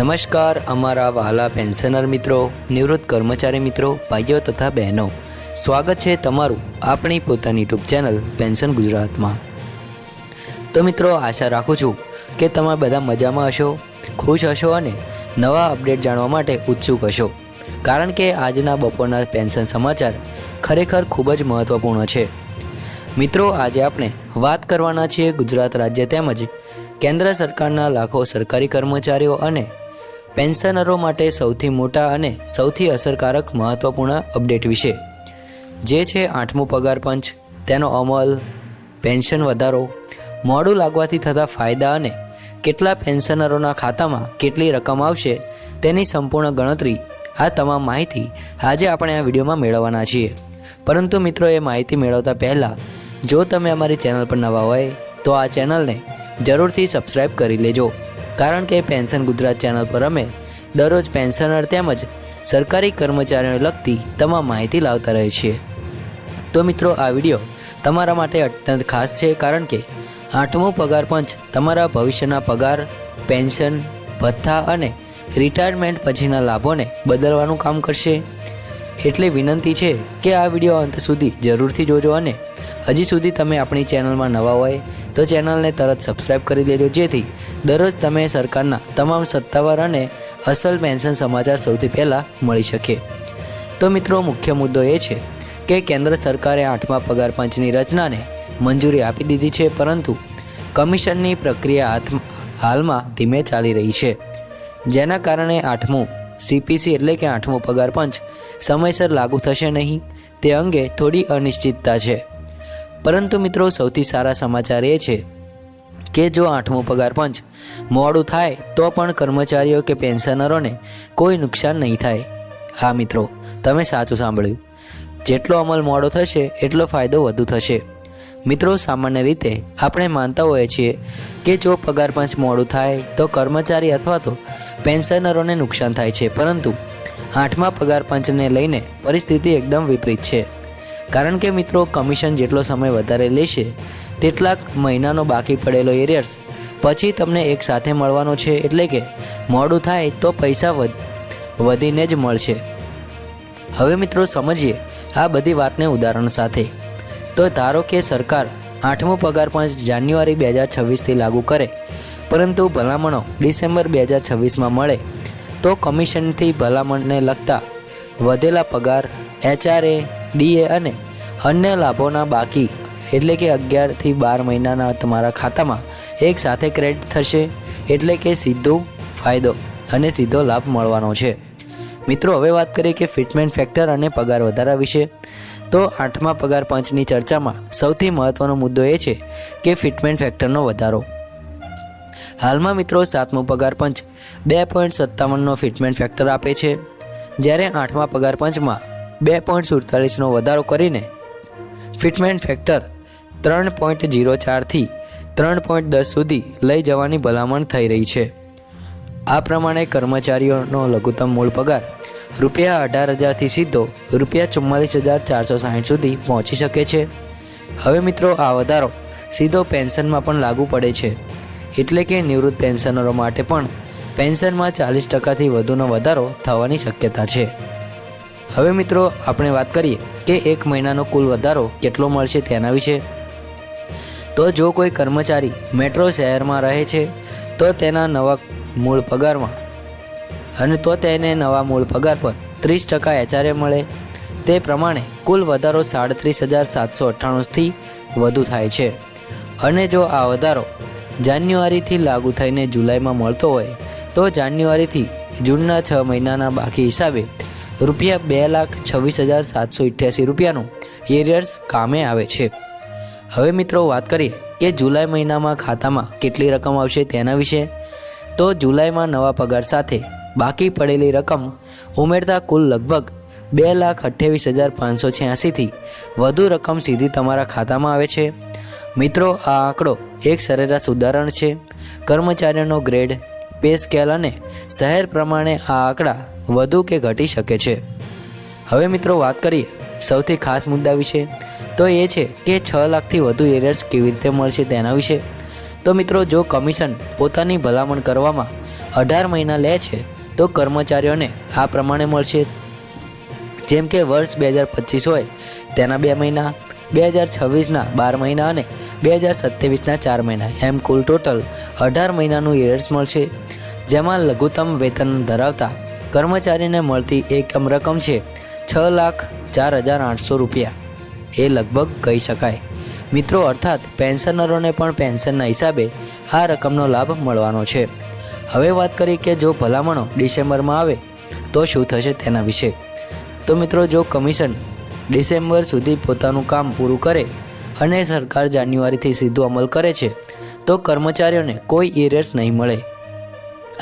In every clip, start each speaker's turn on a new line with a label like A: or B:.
A: નમસ્કાર, અમારા વહાલા પેન્શનર મિત્રો, નિવૃત્ત કર્મચારી મિત્રો, ભાઈઓ તથા બહેનો. સ્વાગત છે તમારું આપણી પોતાની યુટ્યુબ ચેનલ પેન્શન ગુજરાતમાં. તો મિત્રો, આશા રાખું છું કે તમે બધા મજામાં હશો, ખુશ હશો અને નવા અપડેટ જાણવા માટે ઉત્સુક હશો. કારણ કે આજના બપોરના પેન્શન સમાચાર ખરેખર ખૂબ જ મહત્ત્વપૂર્ણ છે. મિત્રો, આજે આપણે વાત કરવાના છીએ ગુજરાત રાજ્ય તેમજ કેન્દ્ર સરકારના લાખો સરકારી કર્મચારીઓ અને પેન્શનરો માટે સૌથી મોટા અને સૌથી અસરકારક મહત્ત્વપૂર્ણ અપડેટ વિશે. જે છે આઠમો પગાર પંચ, તેનો અમલ, પેન્શન વધારો, મોડું લાગવાથી થતા ફાયદા અને કેટલા પેન્શનરોના ખાતામાં કેટલી રકમ આવશે તેની સંપૂર્ણ ગણતરી, આ તમામ માહિતી આજે આપણે આ વિડીયોમાં મેળવવાના છીએ. પરંતુ મિત્રો, એ માહિતી મેળવતા પહેલાં, જો તમે અમારી ચેનલ પર નવા હોય, તો આ ચેનલને જરૂરથી સબસ્ક્રાઈબ કરી લેજો. કારણ કે પેન્શન ગુજરાત ચેનલ પર અમે દરરોજ પેન્શનર તેમજ સરકારી કર્મચારીઓને લગતી તમામ માહિતી લાવતા રહે છીએ. તો મિત્રો, આ વીડિયો તમારા માટે અત્યંત ખાસ છે કારણ કે આઠમો પગાર પંચ તમારા ભવિષ્યના પગાર, પેન્શન, ભથ્થા અને રિટાયરમેન્ટ પછીના લાભોને બદલવાનું કામ કરશે. એટલે વિનંતી છે કે આ વીડિયો અંત સુધી જરૂરથી જોજો અને હજી સુધી તમે આપણી ચેનલમાં નવા હોય તો ચેનલને તરત સબસ્ક્રાઇબ કરી લેજો જેથી દરરોજ તમે સરકારના તમામ સત્તાવાર અને અસલ પેન્શન સમાચાર સૌથી પહેલાં મળી શકે. તો મિત્રો, મુખ્ય મુદ્દો એ છે કે કેન્દ્ર સરકારે આઠમા પગાર પંચની રચનાને મંજૂરી આપી દીધી છે, પરંતુ કમિશનની પ્રક્રિયા હાલમાં ધીમે ચાલી રહી છે. જેના કારણે આઠમું સીપીસી એટલે કે આઠમો પગાર પંચ સમયસર લાગુ થશે નહીં. તે અંગે થોડી અનિશ્ચિતતા છે. પરંતુ મિત્રો, સૌથી સારા સમાચાર એ છે કે જો આઠમો પગાર પંચ મોડું થાય, તો પણ કર્મચારીઓ કે પેન્શનરોને કોઈ નુકસાન નહીં થાય. હા મિત્રો, તમે સાચું સાંભળ્યું. જેટલો અમલ મોડો થશે, એટલો ફાયદો વધુ થશે. મિત્રો, સામાન્ય રીતે આપણે માનતા હોઈએ છીએ કે જો પગાર પંચ મોડું થાય, તો કર્મચારી અથવા તો પેન્શનરોને નુકસાન થાય છે. પરંતુ આઠમા પગાર પંચને લઈને પરિસ્થિતિ એકદમ વિપરીત છે. કારણ કે મિત્રો, કમિશન જેટલો સમય વધારે લેશે, તેટલાક મહિનાનો બાકી પડેલો એરિયર્સ પછી તમને એક સાથે મળવાનો છે એટલે કે મોડું થાય તો પૈસા વધ, વધીને જ મળશે. હવે મિત્રો, સમજીએ આ બધી વાતને ઉદાહરણ સાથે. તો ધારો કે સરકાર આઠમો પગાર પંચ જાન્યુઆરી બે હજાર છવ્વીસથી લાગુ કરે, પરંતુ ભલામણો ડિસેમ્બર બે હજાર છવ્વીસમાં મળે, તો કમિશનથી ભલામણને લગતા વધેલા પગાર, એચઆરએ ડીએ અને અન્ય લાભોના બાકી. એટલે કે અગિયારથી બાર મહિનાના તમારા ખાતામાં એક સાથે ક્રેડિટ થશે. એટલે કે સીધો ફાયદો અને સીધો લાભ મળવાનો છે. મિત્રો, હવે વાત કરીએ કે ફિટમેન્ટ ફેક્ટર અને પગાર વધારા વિશે. તો આઠમા પગાર પંચની ચર્ચામાં સૌથી મહત્ત્વનો મુદ્દો એ છે કે ફિટમેન્ટ ફેક્ટરનો વધારો. હાલમાં મિત્રો, સાતમો પગાર પંચ બે પોઈન્ટ સત્તાવનનો ફિટમેન્ટ ફેક્ટર આપે છે. જ્યારે આઠમા પગાર પંચમાં બે પોઈન્ટ સુડતાલીસનો વધારો કરીને ફિટમેન્ટ ફેક્ટર ત્રણ પોઈન્ટ જીરો ચારથી ત્રણ પોઈન્ટ દસ સુધી લઈ જવાની ભલામણ થઈ રહી છે. આ પ્રમાણે કર્મચારીઓનો લઘુત્તમ મૂળ પગાર રૂપિયા અઢાર હજારથી સીધો રૂપિયા ચુમ્માલીસ હજાર ચારસો સાહીઠ સુધી પહોંચી શકે છે. હવે મિત્રો, આ વધારો સીધો પેન્શનમાં પણ લાગુ પડે છે. એટલે કે નિવૃત્ત પેન્શનરો માટે પણ પેન્શનમાં ચાલીસ ટકાથી વધુનો વધારો થવાની શક્યતા છે. હવે મિત્રો, આપણે વાત કરીએ કે એક મહિનાનો કુલ વધારો કેટલો મળશે તેના વિશે. તો જો કોઈ કર્મચારી મેટ્રો શહેરમાં રહે છે, તો તેના નવા મૂળ પગારમાં અને તો તેને નવા મૂળ પગાર પર ત્રીસ ટકા એચઆરએ મળે. તે પ્રમાણે કુલ વધારો સાડત્રીસ હજાર સાતસો અઠ્ઠાણુંથી વધુ થાય છે. અને જો આ વધારો જાન્યુઆરીથી લાગુ થઈને જુલાઈમાં મળતો હોય, તો જાન્યુઆરીથી જૂનના છ મહિનાના બાકી હિસાબે રૂપિયા બે લાખ છવ્વીસ હજાર સાતસો ઇઠ્યાસી રૂપિયાનું એરિયર્સ કામે આવે છે. હવે મિત્રો વાત કરીએ કે જુલાઈ મહિનામાં ખાતામાં કેટલી રકમ આવશે તેના વિશે. તો જુલાઈમાં નવા પગાર સાથે બાકી પડેલી રકમ ઉમેરતા કુલ લગભગ બે લાખ અઠ્યાવીસ હજાર પાંચસો છ્યાસીથી વધુ રકમ સીધી તમારા ખાતામાં આવે છે. મિત્રો, આ આંકડો એક સરેરાશ ઉદાહરણ છે. કર્મચારીઓનો ગ્રેડ પે સ્કેલ અને શહેર પ્રમાણે આ આંકડા વધુ કે ઘટી શકે છે. હવે મિત્રો વાત કરીએ સૌથી ખાસ મુદ્દા વિશે. તો એ છે કે છ લાખથી વધુ એરિયર્સ કેવી રીતે મળશે તેના વિશે. તો મિત્રો જો કમિશન પોતાની ભલામણ કરવામાં અઢાર મહિના લે છે, તો કર્મચારીઓને આ પ્રમાણે મળશે. જેમ કે વર્ષ બે હજાર પચીસ હોય તેના બે મહિના, બે હજાર છવ્વીસના બાર મહિના અને બે હજાર સત્યાવીસના ચાર મહિના. એમ કુલ ટોટલ અઢાર મહિનાનું એરર્સ મળશે, જેમાં લઘુત્તમ વેતન ધરાવતા કર્મચારીને મળતી એકમ રકમ છે છ લાખ ચાર હજાર આઠસો રૂપિયા. એ લગભગ કહી શકાય. મિત્રો, અર્થાત પેન્શનરોને પણ પેન્શનના હિસાબે આ રકમનો લાભ મળવાનો છે. હવે વાત કરીએ કે જો ભલામણો ડિસેમ્બરમાં આવે, તો શું થશે તેના વિશે? તો મિત્રો, જો કમિશન ડિસેમ્બર સુધી પોતાનું કામ પૂરું કરે અને સરકાર જાન્યુઆરીથી સીધો અમલ કરે છે, તો કર્મચારીઓને કોઈ એરર્સ નહીં મળે.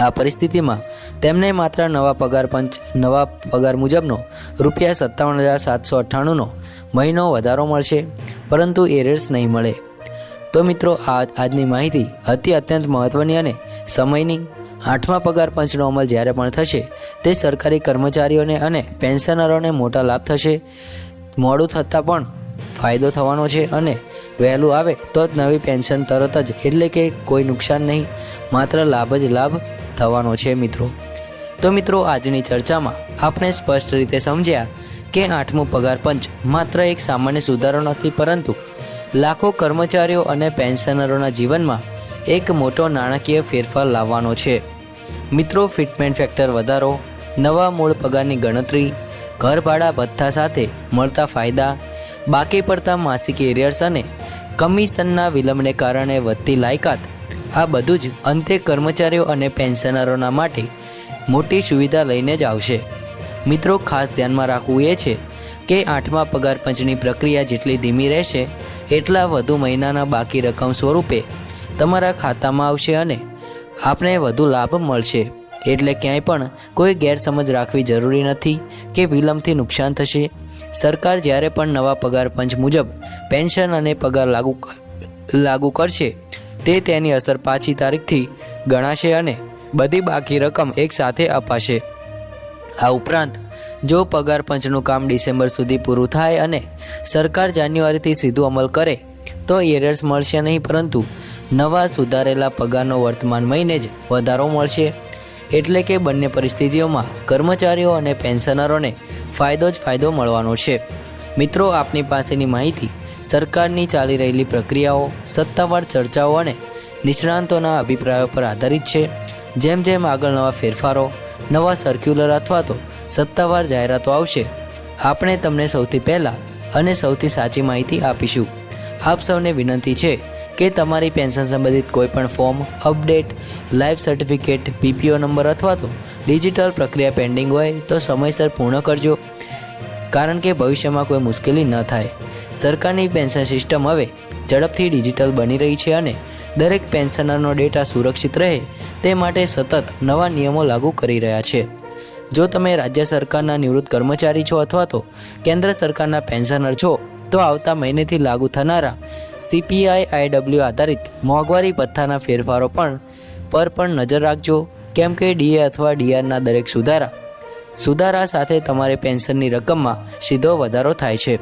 A: આ પરિસ્થિતિમાં તેમને માત્ર નવા પગાર પંચ, નવા પગાર મુજબનો રૂપિયા સત્તાવન હજાર સાતસો અઠ્ઠાણુંનો મહિનો વધારો મળશે, પરંતુ એરર્સ નહીં મળે. તો મિત્રો, આ આજની માહિતી અતિ અત્યંત મહત્ત્વની અને સમયની આઠમા પગાર પંચનો અમલ જ્યારે પણ થશે, તે સરકારી કર્મચારીઓને અને પેન્શનરોને મોટા લાભ થશે. મોડું થતાં પણ ફાયદો થવાનો છે અને વહેલું આવે તો જ નવી પેન્શન તરત જ, એટલે કે કોઈ નુકસાન નહીં. માત્ર લાભ જ લાભ થવાનો છે મિત્રો. તો મિત્રો, આજની ચર્ચામાં આપણે સ્પષ્ટ રીતે સમજ્યા કે આઠમું પગાર પંચ માત્ર એક સામાન્ય સુધારો નથી, પરંતુ લાખો કર્મચારીઓ અને પેન્શનરોના જીવનમાં એક મોટો નાણાકીય ફેરફાર લાવવાનો છે. મિત્રો, ફિટમેન્ટ ફેક્ટર વધારો, નવા મૂળ પગારની ગણતરી ઘર ભાડા ભથ્થા સાથે મળતા ફાયદા બાકી પડતા માસિક એરિયર્સ અને કમિશનના વિલંબને કારણે વધતી લાયકાત, આ બધું જ અંતે કર્મચારીઓ અને પેન્શનરોના માટે મોટી સુવિધા લઈને જ આવશે. મિત્રો, ખાસ ધ્યાનમાં રાખવું એ છે કે આઠમા પગાર પંચની પ્રક્રિયા જેટલી ધીમી રહેશે, એટલા વધુ મહિનાના બાકી રકમ સ્વરૂપે તમારા ખાતામાં આવશે અને આપને વધુ લાભ મળશે. એટલે ક્યાંય પણ કોઈ ગેરસમજ રાખવી જરૂરી નથી કે વિલંબથી નુકસાન થશે. સરકાર જ્યારે પણ નવા પગાર પંચ મુજબ પેન્શન અને પગાર લાગુ લાગુ કરશે, તે તેની અસર પાછી તારીખથી ગણાશે અને બધી બાકી રકમ એકસાથે અપાશે. આ ઉપરાંત, જો પગાર પંચનું કામ ડિસેમ્બર સુધી પૂરું થાય અને સરકાર જાન્યુઆરીથી સીધું અમલ કરે, તો એરર્સ મળશે નહીં, પરંતુ નવા સુધારેલા પગારનો વર્તમાન મહિને જ વધારો મળશે. એટલે કે બંને પરિસ્થિતિઓમાં કર્મચારીઓ અને પેન્શનરોને ફાયદો જ ફાયદો મળવાનો છે. મિત્રો, આપની પાસેની માહિતી, સરકારની ચાલી રહેલી પ્રક્રિયાઓ, સત્તાવાર ચર્ચાઓ અને નિષ્ણાંતોના અભિપ્રાયો પર આધારિત છે. જેમ જેમ આગળ નવા ફેરફારો, નવા સર્ક્યુલર અથવા તો સત્તાવાર જાહેરાતો આવશે, આપણે તમને સૌથી પહેલાં અને સૌથી સાચી માહિતી આપીશું. આપ સૌને વિનંતી છે કે તમારી પેન્શન સંબંધિત કોઈપણ form, update, life certificate, PPO number અથવા તો ડિજિટલ પ્રક્રિયા પેન્ડિંગ હોય તો સમયસર પૂર્ણ કરજો. કારણ કે ભવિષ્યમાં કોઈ મુશ્કેલી ન થાય. સરકારની પેન્શન સિસ્ટમ હવે ઝડપથી ડિજિટલ બની રહી છે અને દરેક પેન્શનરનો ડેટા સુરક્ષિત રહે તે માટે સતત નવા નિયમો લાગુ કરી રહ્યા છે. જો તમે રાજ્ય સરકારના નિવૃત્ત કર્મચારી છો અથવા તો કેન્દ્ર સરકારના પેન્શનર છો, તો આવતા મહિનેથી લાગુ થનારા સીપીઆઈ આઈડબ્લ્યુ આધારિત મોંઘવારી ભથ્થાના ફેરફારો પણ પર પણ નજર રાખજો. કેમ કે ડીએ અથવા ડીઆરના દરેક સુધારા સુધારા સાથે તમારે પેન્શનની રકમમાં સીધો વધારો થાય છે.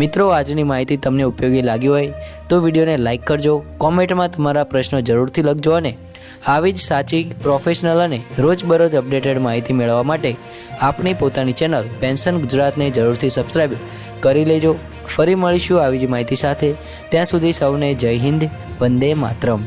A: મિત્રો, આજની માહિતી તમને ઉપયોગી લાગી હોય તો વિડીયોને લાઇક કરજો, કોમેન્ટમાં તમારા પ્રશ્નો જરૂરથી લખજો અને આવી જ સાચી, પ્રોફેશનલ અને રોજબરોજ અપડેટેડ માહિતી મેળવવા માટે આપણી પોતાની ચેનલ પેન્શન ગુજરાતને જરૂરથી સબસ્ક્રાઈબ કરી લેજો. ફરી મળીશું આવી જ માહિતી સાથે. ત્યાં સુધી સૌને જય હિન્દ, વંદે માતરમ.